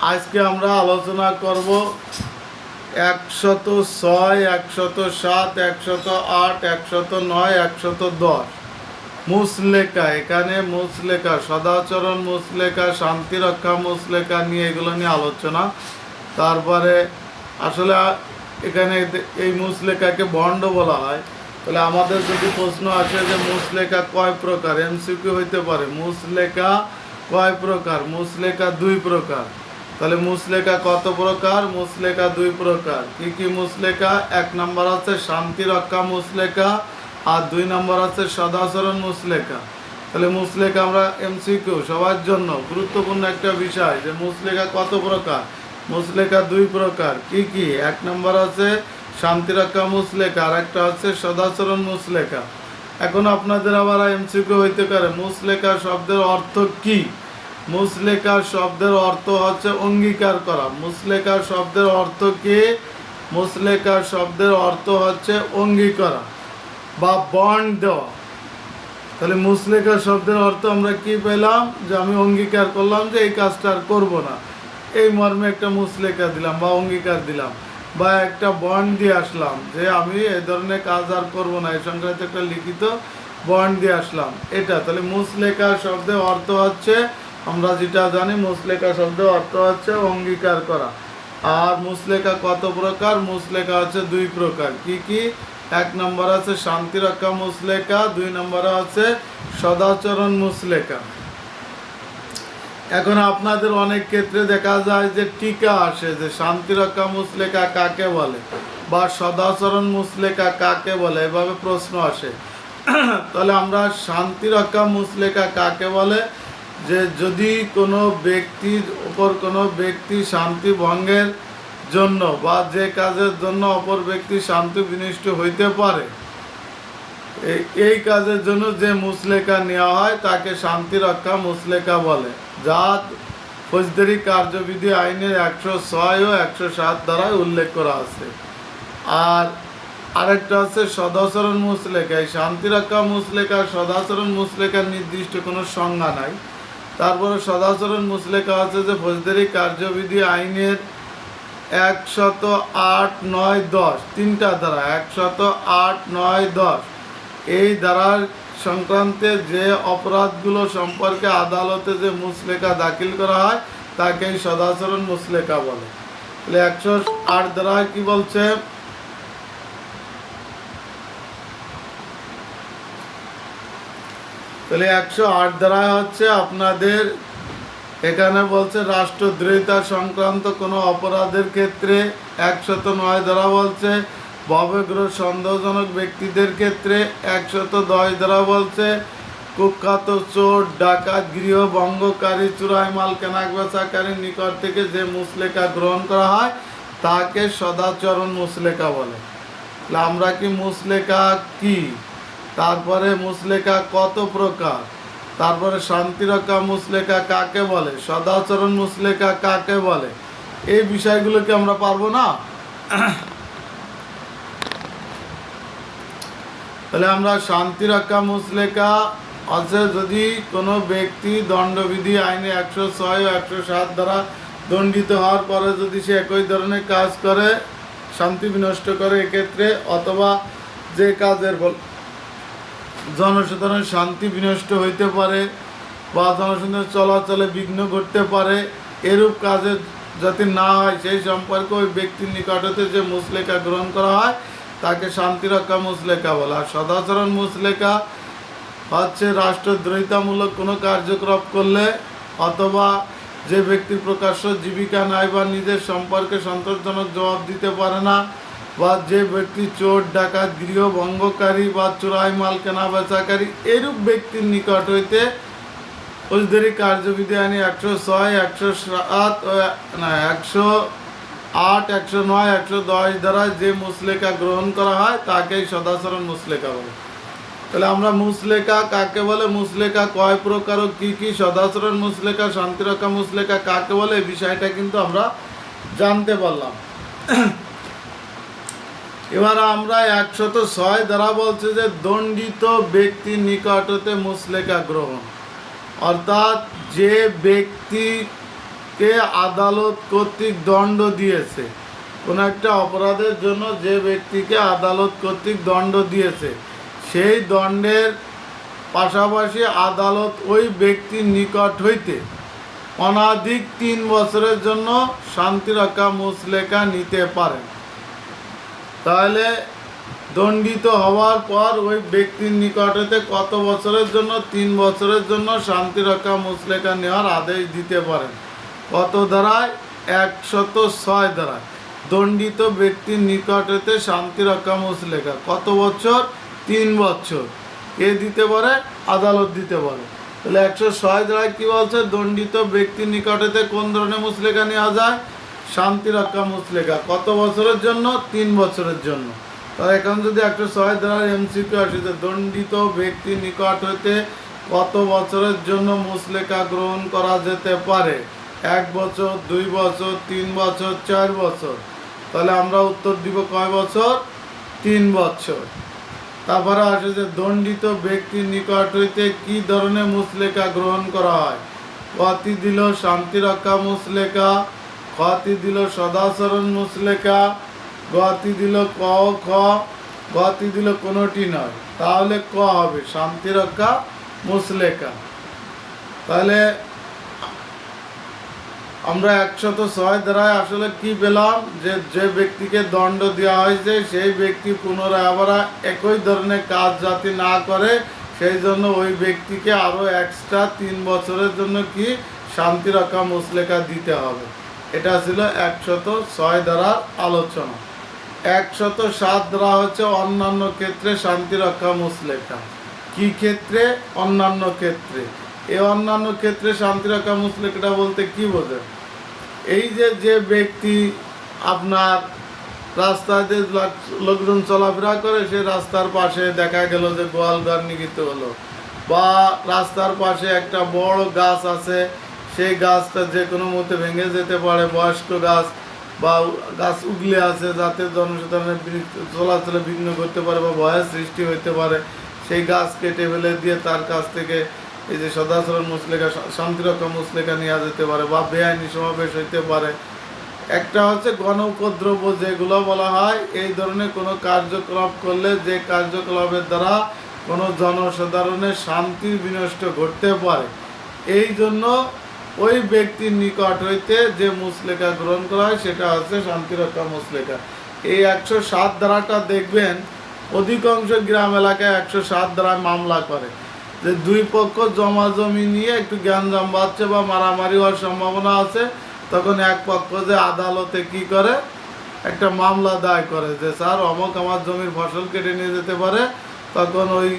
আজকে আমরা আলোচনা করব একশত ছয়, একশত সাত, একশত আট, একশত নয়, একশত দশ। মুসলেখা, এখানে মুসলেখা, সদাচরণ মুসলেখা, শান্তিরক্ষা মুসলেখা নিয়ে এগুলো নিয়ে আলোচনা। তারপরে আসলে এখানে এই মুসলেখাকে বন্ড বলা হয়। তাহলে আমাদের যদি প্রশ্ন আসে যে মুসলেখা কয় প্রকার, এমসিকিউ হইতে পারে। মুসলেখা কয় প্রকার? মুসলেখা দুই প্রকার। তাহলে মুসলেখা কত প্রকার? মুসলেখা দুই প্রকার। কি কি মুসলেখা এক নম্বর আছে শান্তি রক্ষা মুসলেখা আর দুই নম্বর আছে সদাচরণ মুসলেখা তাহলে মুসলেখা আমরা এমসিকিউ, সবার জন্য গুরুত্বপূর্ণ একটা বিষয় যে মুসলেখা কত প্রকার? মুসলেখা দুই প্রকার। কি কি? এক নম্বর আছে শান্তিরক্ষা মুসলেখা আর একটা হচ্ছে সদাচরণ মুসলেখা এখন আপনাদের আবার এমসিকিউ হইতে পারে। মুসলেখা শব্দের অর্থ কি? মুসলেখা শব্দের অর্থ হচ্ছে অঙ্গীকার করা। মুসলেখা শব্দের অর্থ কি? মুসলেখা শব্দের অর্থ হচ্ছে অঙ্গীকারা বা বন্ড দেওয়া। তাহলে মুসলেখা শব্দের অর্থ আমরা কি পেলাম? যে আমি অঙ্গীকার করলাম যে এই কাজটা আর করব না। এই মর্মে একটা মুসলেকা দিলাম বা অঙ্গীকার দিলাম বা একটা বন্ড দিয়ে আসলাম যে আমি এই ধরনের কাজ আর করব না। এই সংক্রান্ত একটা লিখিত বন্ড দিয়ে আসলাম। এটা, তাহলে মুসলেখা শব্দের অর্থ হচ্ছে আমরা যেটা জানি, মুসলেখা শব্দের অর্থ হচ্ছে অঙ্গীকার করা। আর মুসলেখা কত প্রকার? মুসলেখা হচ্ছে দুই প্রকার। কি কি? এক নম্বর আছে শান্তিরক্ষা মুসলেখা, দুই নম্বরে আছে সদাচরণ মুসলেখা। এখন আপনাদের অনেক ক্ষেত্রে দেখা যায় যে টিকা আসে, যে শান্তিরক্ষা মুসলেখা কাকে বলে বা সদাচরণ মুসলেখা কাকে বলে, এভাবে প্রশ্ন আসে। তাহলে আমরা শান্তিরক্ষা মুসলেখা কাকে বলে? যে যদি কোনো ব্যক্তির ওপর কোনো ব্যক্তি শান্তি ভঙ্গের জন্য বা যে কাজের জন্য অপর ব্যক্তি শান্তি বিনিষ্ট হইতে পারে এই কাজের জন্য যে মুসলেখা নেওয়া হয় তাকে শান্তি রক্ষা মুসলেখা বলে। যা ফৌজদারি কার্যবিধি আইনের একশো ছয় ও একশো সাত দ্বারাই উল্লেখ করা আছে। আর আরেকটা হচ্ছে সদাচরণ মুসলেখা এই শান্তি রক্ষা মুসলেখা সদাচরণ মুসলেখার নির্দিষ্ট কোনো সংজ্ঞা নাই। তারপরে সদাচরণ মুসলেখা আছে যে ফৌজদারি কার্যবিধি আইনের একশত আট নয় দশ, তিনটা ধারা, একশত আট নয় দশ। এই ধারার সংক্রান্তে যে অপরাধগুলো সম্পর্কে আদালতে যে মুসলেখা দাখিল করা হয় তাকে এই সদাচরণ মুসলেখা বলে। তাহলে একশো আট ধারায় কি বলছে? তাহলে একশো আট ধারায় হচ্ছে আপনাদের, এখানে বলছে রাষ্ট্রদ্রোহিতা সংক্রান্ত কোনো অপরাধের ক্ষেত্রে একশত নয় ধারা বলছে ভবগ্রহ সন্দেহজনক ব্যক্তিদের ক্ষেত্রে একশত দশ ধারা বলছে, কুখ্যাত চোর, ডাকাত গৃহ ভঙ্গকারী চুরাই মাল কেনাক বেচাকারীর নিকট থেকে যে মুসলেখা গ্রহণ করা হয়, তাকে সদাচরণ মুসলেখা বলে। আমরা কি মুসলেখা কি? তারপরে মুসলেখা কত প্রকার? তারপরে শান্তিরক্ষা মুসলেখা কাকে বলে? সদাচরণ মুসলেখা কাকে বলে? এই বিষয়গুলো কি আমরা পারব না? তাহলে আমরা শান্তিরক্ষা মুসলেখা আছে যদি কোনো ব্যক্তি দণ্ডবিধি আইনে একশো ছয় ও একশো সাত দ্বারা দণ্ডিত হওয়ার পরে যদি সে একই ধরনের কাজ করে, শান্তি বিনষ্ট করে এক্ষেত্রে অথবা যে কাজের জনসাধারণের শান্তি বিনষ্ট হইতে পারে বা জনসাধারণের চলাচলে বিঘ্ন ঘটতে পারে, এরূপ কাজে যাতে না হয়, সেই সম্পর্কে ওই ব্যক্তির নিকটতে যে মুসলেখা গ্রহণ করা হয়, তাকে শান্তিরক্ষা মুসলেখা বলে। আর সদাচরণ মুসলেখা হচ্ছে রাষ্ট্রদ্রোহিতামূলক কোনো কার্যক্রম করলে অথবা যে ব্যক্তির প্রকাশ্য জীবিকা নাই বা নিজের সম্পর্কে সন্তোষজনক জবাব দিতে পারে না বা যে ব্যক্তি চোর, ডাকাত গৃহভঙ্গকারী বা চোরাই মাল কেনা বেচাকারী এরূপ ব্যক্তির নিকট হইতে ফৌজদারি কার্যবিধি আইনে একশো ছয়, একশো সাত না, একশো আট, একশো নয়, একশো দশ দ্বারা যে মুসলেখা গ্রহণ করা হয়, তাকেই সদাচরণ মুসলেখা বলে। তাহলে আমরা মুসলেখা কাকে বলে, মুসলেখা কয় প্রকার কী কী সদাচরণ মুসলেখা, শান্তিরক্ষা মুসলেখা কাকে বলে, এই বিষয়টা কিন্তু আমরা জানতে পারলাম। এবার আমরা একশত ছয় দ্বারা বলছে যে দণ্ডিত ব্যক্তির নিকট হতে মুসলেখা গ্রহণ অর্থাৎ যে ব্যক্তিকে আদালত কর্তৃক দণ্ড দিয়েছে, কোনো একটা অপরাধের জন্য যে ব্যক্তিকে আদালত কর্তৃক দণ্ড দিয়েছে, সেই দণ্ডের পাশাপাশি আদালত ওই ব্যক্তির নিকট হইতে অনাধিক তিন বছরের জন্য শান্তিরক্ষা মুসলেখা নিতে পারেন। তাহলে দণ্ডিত হওয়ার পর ওই ব্যক্তির নিকটেতে কত বছরের জন্য? তিন বছরের জন্য শান্তিরক্ষা মুসলেখা নেওয়ার আদেশ দিতে পারেন। কত দ্বারায়? একশত ছয় দ্বারায়। দণ্ডিত ব্যক্তির নিকটেতে শান্তিরক্ষা মুসলেখা কত বছর? তিন বছর। কে দিতে পারে, আদালত দিতে পারে। তাহলে একশো ছয় দ্বারায় কী বলছে? দণ্ডিত ব্যক্তির নিকটেতে কোন ধরনের মুসলেখা নেওয়া যায়? শান্তিরক্ষা মুসলেখা কত বছরের জন্য? তিন বছরের জন্য। তাহলে এখন যদি একশো ছয় দ্বারা এমসিকিউ আসে দণ্ডিত ব্যক্তির নিকট হইতে কত বছরের জন্য মুসলেখা গ্রহণ করা যেতে পারে? এক বছর, দুই বছর, তিন বছর, চার বছর। তাহলে আমরা উত্তর দিব কয় বছর? তিন বছর। তারপরে আসে যে দণ্ডিত ব্যক্তির নিকট হইতে কি ধরনের মুসলেখা গ্রহণ করা হয়? কতি দিল শান্তিরক্ষা মুসলেখা খতি দিল সদাচরণ মুসলেখা, গতি দিল ক খ, গতি দিল কোনোটি নয়। তাহলে ক হবে? শান্তিরক্ষা মুসলেখা। তাহলে আমরা একশত ছয় দ্বারায় আসলে কি পেলাম? যে যে ব্যক্তিকে দণ্ড দেওয়া হয়েছে, সেই ব্যক্তি পুনরায় আবার একই ধরনের কাজ যাতে না করে, সেই জন্য ওই ব্যক্তিকে আরও এক্সট্রা তিন বছরের জন্য কি? শান্তিরক্ষা মুসলেখা দিতে হবে। এটা ছিল একশত ছয় দ্বারা আলোচনা। একশত সাত দ্বারা হচ্ছে অন্যান্য ক্ষেত্রে শান্তিরক্ষা মুসলেখা। কি ক্ষেত্রে? অন্যান্য ক্ষেত্রে। এ অন্যান্য ক্ষেত্রে শান্তিরক্ষা মুসলেখাটা বলতে কি বোঝে এই যে যে ব্যক্তি আপনার রাস্তায় দিয়ে লোকজন চলাফেরা করে, সে রাস্তার পাশে দেখা গেল যে গোয়াল ঘর নিগিত হলো। বা রাস্তার পাশে একটা বড় গাছ আছে সেই গাছটা যে কোনো মতে ভেঙে যেতে পারে, বয়স্ক গাছ বা গাছ উগলে আছে, যাতে জনসাধারণের চলাচলে বিঘ্ন করতে পারে বা ভয়ের সৃষ্টি হইতে পারে, সেই গাছ কেটে ফেলে দিয়ে তার কাছ থেকে এই যে সদাচরণ মুসলেখা শান্তিরক্ষা মুসলেখা নেওয়া যেতে পারে বা বেআইনি সমাবেশ হইতে পারে। একটা হচ্ছে গণ উপদ্রব যেগুলো বলা হয়, এই ধরনের কোনো কার্যকলাপ করলে যে কার্যকলাপের দ্বারা কোনো জনসাধারণের শান্তি বিনষ্ট ঘটতে পারে। এই জন্য ওই ব্যক্তির নিকট হইতে যে মুসলেখা গ্রহণ করা হয়, সেটা হচ্ছে শান্তিরক্ষা মুসলেখা। এই একশো সাত ধারাটা দেখবেন, অধিকাংশ গ্রাম এলাকায় একশো সাত ধারায় মামলা করে। যে দুই পক্ষ জমা জমি নিয়ে একটু জ্ঞানজাম বাড়ছে বা মারামারি হওয়ার সম্ভাবনা আছে, তখন এক পক্ষ যে আদালতে কি করে? একটা মামলা দায় করে যে, স্যার, অমক আমার জমির ফসল কেটে নিয়ে যেতে পারে। তখন ওই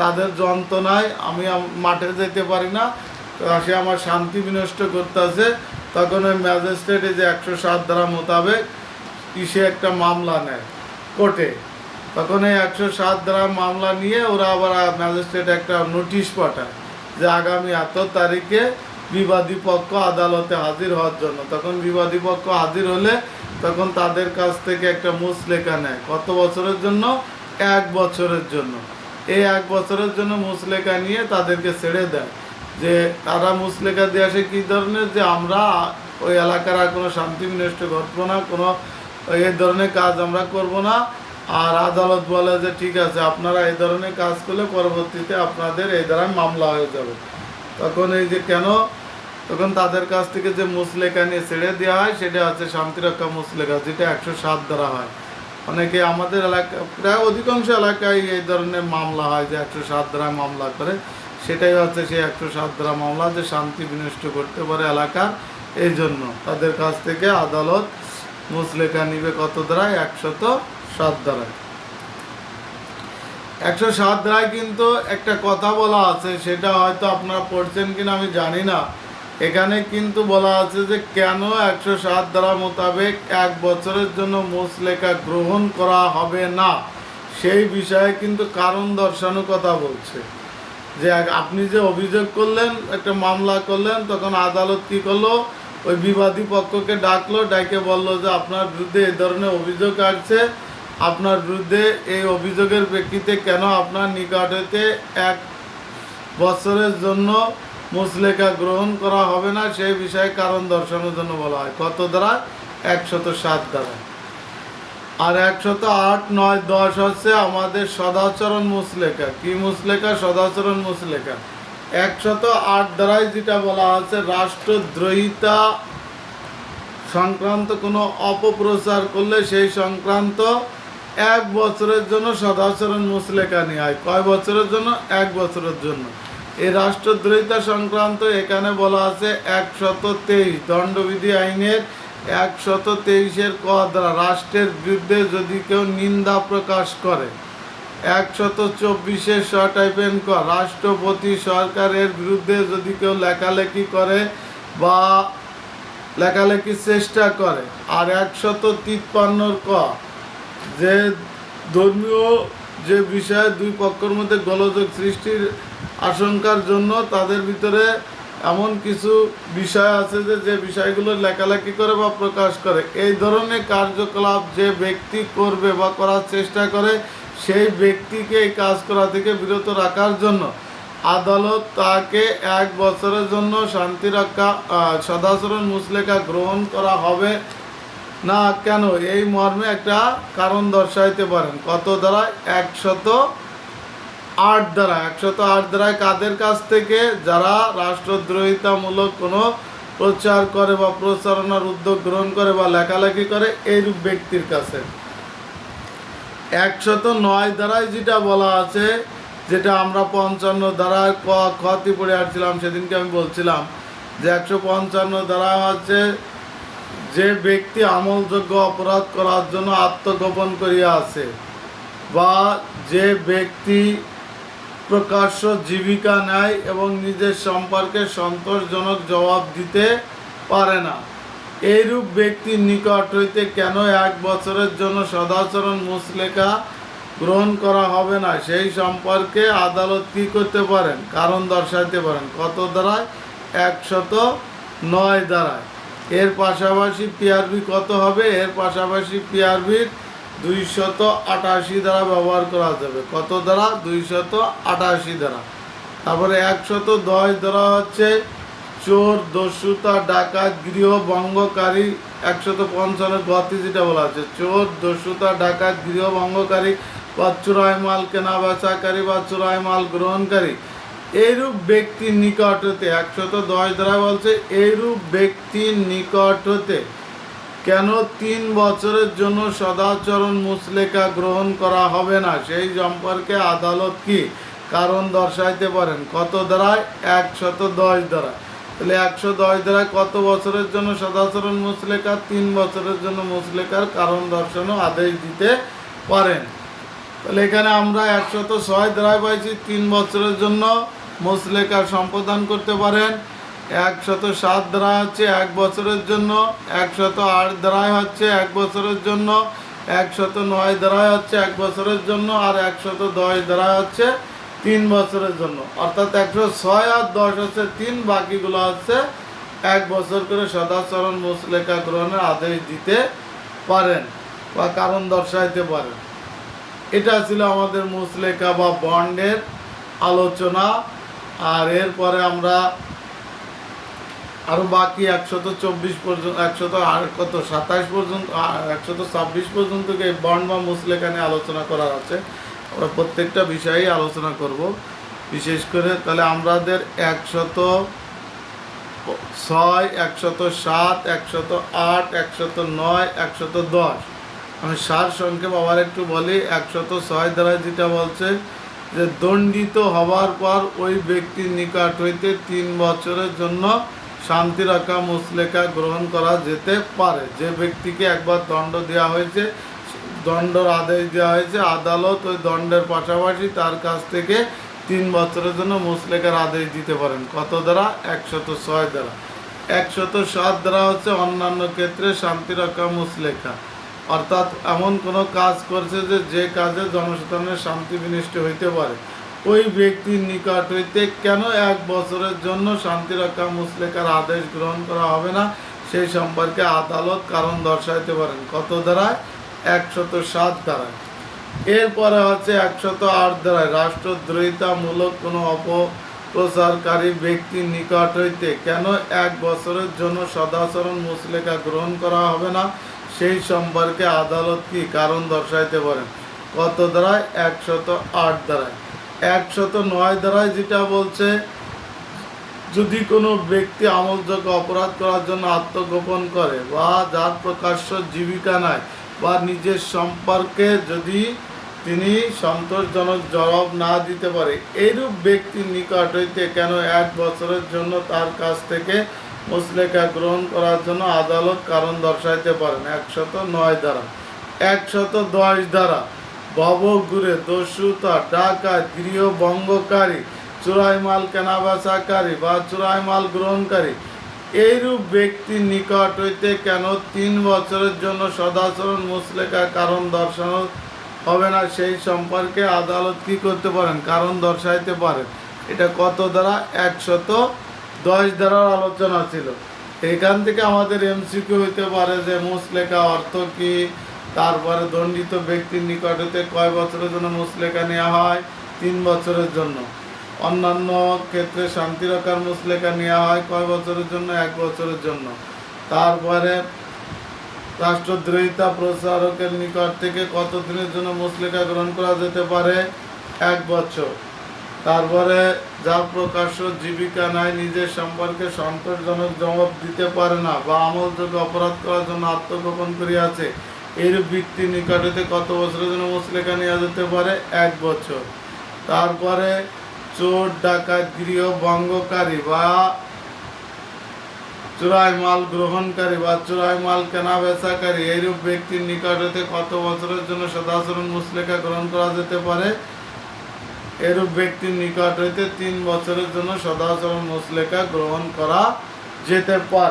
তাদের যন্ত্রণায় আমি, মাঠে যেতে পারি না। সে আমার শান্তি বিনষ্ট করতেছে। তখন ওই ম্যাজিস্ট্রেট যে একশো সাত ধারা মোতাবেক কিসে একটা মামলা নেয় কোর্টে। তখন এই একশো সাত ধারা মামলা নিয়ে ওরা আবার ম্যাজিস্ট্রেট একটা নোটিশ পাঠায় যে আগামী এত তারিখে বিবাদী পক্ষ আদালতে হাজির হওয়ার জন্য। তখন বিবাদী পক্ষ হাজির হলে তখন তাদের কাছ থেকে একটা মুসলেখা নেয়। কত বছরের জন্য? এক বছরের জন্য। এই এক বছরের জন্য মুসলেখা নিয়ে তাদেরকে ছেড়ে দেয়। যে তারা মুসলেখা দিয়ে আসে কী ধরনের? যে আমরা ওই এলাকার আর কোনো শান্তি বিনষ্ট ঘটবো না, কোনো এই ধরনের কাজ আমরা করব না। আর আদালত বলে যে, ঠিক আছে, আপনারা এই ধরনের কাজ করলে পরবর্তীতে আপনাদের এই দ্বারা মামলা হয়ে যাবে। তখন এই যে কেন? তখন তাদের কাছ থেকে যে মুসলেখা নিয়ে ছেড়ে দেওয়া হয়, সেটা হচ্ছে শান্তিরক্ষা মুসলেখা যেটা একশো সাত দ্বারা হয়। অনেকে আমাদের এলাকা, প্রায় অধিকাংশ এলাকায় এই ধরনের মামলা হয় যে একশো সাত দ্বারা মামলা করে। সেটাই হচ্ছে সেই একশো সাত দ্বারা মামলা যে শান্তি বিনষ্ট করতে পারে এলাকার। এই জন্য তাদের কাছ থেকে আদালত মুসলেখা নিবে কত দ্বারায়? একশত সাত দ্বারায়। একশো সাত দ্বারায় কিন্তু একটা কথা বলা আছে, সেটা হয়তো আপনারা পড়ছেন কিনা আমি জানি না। এখানে কিন্তু বলা আছে যে কেন একশো সাত দ্বারা মোতাবেক এক বছরের জন্য মুসলেখা গ্রহণ করা হবে না? সেই বিষয়ে কিন্তু কারণ দর্শানো কথা বলছে। যে আপনি যে অভিযোগ করলেন, একটা মামলা করলেন, তখন আদালত কি করল? ওই বিবাদী পক্ষকে ডাকলো ডাকে বলল যে আপনার বিরুদ্ধে এই ধরনের অভিযোগ আসছে। আপনার বিরুদ্ধে এই অভিযোগের প্রেক্ষিতে কেন আপনার নিকট হতে এক বছরের জন্য মুসলেখা গ্রহণ করা হবে না? সেই বিষয়ে কারণ দর্শানোর জন্য বলা হয়। কত দ্বারা? একশত সাত দ্বারা। আর একশত আট, নয়, দশ হচ্ছে আমাদের সদাচরণ মুসলেখা। কি মুসলেখা? সদাচরণ মুসলেখা। একশত আট দ্বারাই যেটা বলা আছে, রাষ্ট্রদ্রোহিতা সংক্রান্ত কোনো অপপ্রচার করলে সেই সংক্রান্ত এক বছরের জন্য সদাচরণ মুসলেখা নেওয়া হয় কয় বছরের জন্য? এক বছরের জন্য। এই রাষ্ট্রদ্রোহিতা সংক্রান্ত এখানে বলা আছে একশত তেইশ দণ্ডবিধি আইনের একশত তেইশের ক দ্বারা রাষ্ট্রের বিরুদ্ধে যদি কেউ নিন্দা প্রকাশ করে একশত চব্বিশের শ টাইপেন ক, রাষ্ট্রপতি সরকারের বিরুদ্ধে যদি কেউ লেখালেখি করে বা লেখালেখির চেষ্টা করে, আর একশত তিপ্পান্নর ক, যে ধর্মীয় যে বিষয়ে দুই পক্ষের মধ্যে গোলযোগ সৃষ্টির আশঙ্কার জন্য তাদের ভিতরে এমন কিছু বিষয় আছে যে যে বিষয়গুলো লেখালেখি করে বা প্রকাশ করে। এই ধরনের কার্যকলাপ যে ব্যক্তি করবে বা করার চেষ্টা করে, সেই ব্যক্তিকে এই কাজ করা থেকে বিরত রাখার জন্য আদালত তাকে এক বছরের জন্য শান্তি রক্ষা সদাচরণ মুসলেখা গ্রহণ করা হবে না কেন? এই মর্মে একটা কারণ দর্শাইতে পারেন। কত দ্বারা? একশত আট দ্বারা, একশত আট দ্বারায় কাদের কাছ থেকে? যারা রাষ্ট্রদ্রোহিতামূলক কোনো প্রচার করে বা প্রচারণার উদ্যোগ গ্রহণ করে বা লেখালেখি করে, এইরূপ ব্যক্তির কাছে। একশত নয় দ্বারায় যেটা বলা আছে, যেটা আমরা পঞ্চান্ন দ্বারায় ক খতি পড়ে আসছিলাম, সেদিনকে আমি বলছিলাম যে একশো পঞ্চান্ন দ্বারা হচ্ছে যে ব্যক্তি আমলযোগ্য অপরাধ করার জন্য আত্মগোপন করিয়া আছে বা যে ব্যক্তি প্রকাশ্য জীবিকা নেয় এবং নিজের সম্পর্কে সন্তোষজনক জবাব দিতে পারে না। এইরূপ ব্যক্তির নিকট হইতে কেন এক বছরের জন্য সদাচরণ মুসলেখা গ্রহণ করা হবে না? সেই সম্পর্কে আদালত কি করতে পারেন? কারণ দর্শাইতে পারেন। কত দ্বারায়? একশত নয় দ্বারায়। এর পাশাপাশি পিআরবি কত হবে? এর পাশাপাশি পিআরবির দুইশত আটাশি দ্বারা ব্যবহার করা যাবে। কত দ্বারা? দুইশত আটাশি দ্বারা। তারপরে একশত দশ দ্বারা হচ্ছে চোর, দস্যুতা, ডাকাত গৃহ ভঙ্গকারী একশত পঞ্চান্ন গতি যেটা বলা আছে। চোর, দস্যুতা, ডাকাত গৃহ ভঙ্গকারী বা চোরাই মাল কেনা বেচাকারী বা চোরাই মাল গ্রহণকারী। এইরূপ ব্যক্তির নিকট হতে একশত দশ দ্বারা বলছে, এইরূপ ব্যক্তির নিকট হতে কেন তিন বছরের জন্য সদাচরণ মুসলেখা গ্রহণ করা হবে না? সেই সম্পর্কে আদালত কি কারণ দর্শাইতে পারেন? কত দ্বারায়? একশত দশ দ্বারা তাহলে একশো দশ দ্বারা কত বছরের জন্য সদাচরণ মুসলেখা? তিন বছরের জন্য মুসলেখার কারণ দর্শানো আদেশ দিতে পারেন। তাহলে এখানে আমরা একশত ছয় দ্বারায় পাইছি। তিন বছরের জন্য মুসলেখা সম্পাদন করতে পারেন। একশত সাত দ্বারা হচ্ছে এক বছরের জন্য, একশত আট দ্বারায় হচ্ছে এক বছরের জন্য, একশত নয় দ্বারায় হচ্ছে এক বছরের জন্য, আর একশত দশ দ্বারায় হচ্ছে তিন বছরের জন্য। অর্থাৎ একশো ছয় আর দশ হচ্ছে তিন, বাকিগুলো হচ্ছে এক বছর করে সদাচরণ মুসলেখা গ্রহণের আদেশ দিতে পারেন বা কারণ দর্শাইতে পারেন। এটা ছিল আমাদের মুসলেখা বা বন্ডের আলোচনা। আর এরপরে আমরা আরও বাকি একশত চব্বিশ পর্যন্ত, একশত আর কত, সাতাশ পর্যন্ত একশত ছাব্বিশ পর্যন্ত এই বন্ড বা মুসলেখা নিয়ে আলোচনা করার আছে। আমরা প্রত্যেকটা বিষয়েই আলোচনা করব। বিশেষ করে তাহলে আমাদের একশত ছয়, একশত সাত, একশত আট, একশত নয়, একশত দশ। আমি সার সংক্ষেপ আবার একটু বলি, একশত ছয় দ্বারা যেটা বলছে যে দণ্ডিত হওয়ার পর ওই ব্যক্তির নিকট হইতে তিন বছরের জন্য শান্তি রক্ষা মুসলেখা গ্রহণ করা যেতে পারে। যে ব্যক্তিকে একবার দণ্ড দেওয়া হয়েছে, দণ্ডর আদেশ দেওয়া হয়েছে, আদালত ওই দণ্ডের পাশাপাশি তার কাছ থেকে তিন বছরের জন্য মুসলেখার আদেশ দিতে পারেন। কত দ্বারা? একশত ছয় দ্বারা। একশত সাত দ্বারা হচ্ছে অন্যান্য ক্ষেত্রে শান্তি রক্ষা মুসলেখা। অর্থাৎ এমন কোনো কাজ করছে যে যে কাজে জনসাধারণের শান্তি বিনষ্ট হইতে পারে। ওই ব্যক্তির নিকট হইতে কেন এক বছরের জন্য শান্তি রক্ষা মুসলেখার আদেশ গ্রহণ করা হবে না? সেই সম্পর্কে আদালত কারণ দর্শাইতে পারেন। কত দ্বারায় একশত সাত দ্বারায় এরপরে হচ্ছে একশত আট দ্বারায় রাষ্ট্রদ্রোহিতামূলক কোনো অপ প্রচারকারী ব্যক্তির নিকট হইতে কেন এক বছরের জন্য সদাচরণ মুসলেখা গ্রহণ করা হবে না? সেই সম্পর্কে আদালত কি কারণ দর্শাইতে পারেন? কত দ্বারায় একশত আট দ্বারায় একশত নয় দ্বারায় যেটা বলছে, যদি কোনো ব্যক্তি আমলযোগ্য অপরাধ করার জন্য আত্মগোপন করে বা যার প্রকাশ্য জীবিকা নাই বা নিজের সম্পর্কে যদি তিনি সন্তোষজনক জবাব না দিতে পারে, এইরূপ ব্যক্তির নিকট হইতে কেন এক বছরের জন্য তার কাছ থেকে মুসলেখা গ্রহণ করার জন্য আদালত কারণ দর্শাইতে পারেন? একশত নয় দ্বারা। একশত দশ দ্বারা। ভবঘুরে দস্যুতা ডাকা গৃহভঙ্গকারী চোরাই মাল কেনাবেচাকারী বা চোরাই মাল গ্রহণকারী, এইরূপ ব্যক্তির নিকট হইতে কেন তিন বছরের জন্য সদাচরণ মুসলেখা কারণ দর্শানো হবে না? সেই সম্পর্কে আদালত কি করতে পারেন? কারণ দর্শাইতে পারেন। এটা কত দ্বারা? একশত দশ দ্বারার আলোচনা ছিল। এখান থেকে আমাদের এমসিকিউ হইতে পারে যে মুসলেখা অর্থ কি? তারপরে দণ্ডিত ব্যক্তির নিকট হইতে কয় বছরের জন্য মুসলেখা নেওয়া হয়? তিন বছরের জন্য। অন্যান্য ক্ষেত্রে শান্তিরক্ষার মুসলেখা নেওয়া হয় কয় বছরের জন্য? এক বছরের জন্য। তারপরে রাষ্ট্রদ্রোহিতা প্রচারকের নিকট থেকে কত দিনের জন্য মুসলেখা গ্রহণ করা যেতে পারে? এক বছর। তারপরে যার প্রকাশ্য জীবিকা নাই, নিজের সম্পর্কে সন্তোষজনক জবাব দিতে পারে না বা আমলযোগ্য অপরাধ করার জন্য আত্মগোপন করিয়াছে। এইরূপ ব্যক্তির নিকট হইতে কত বছরের জন্য মুসলেখা নেওয়া যেতে পারে? এক বছর। তারপরে চোর, ডাকাত, গৃহ, ভঙ্গকারী বা চোরাই মাল গ্রহণকারী বা চোরাই মাল কেনা বেচাকারী এইরূপ ব্যক্তির নিকট হতে কত বছরের জন্য সদাচরণ মুসলেখা গ্রহণ করা যেতে পারে? এরূপ ব্যক্তির নিকট হইতে তিন বছরের জন্য সদাচরণ মুসলেখা গ্রহণ করা যেতে পারে।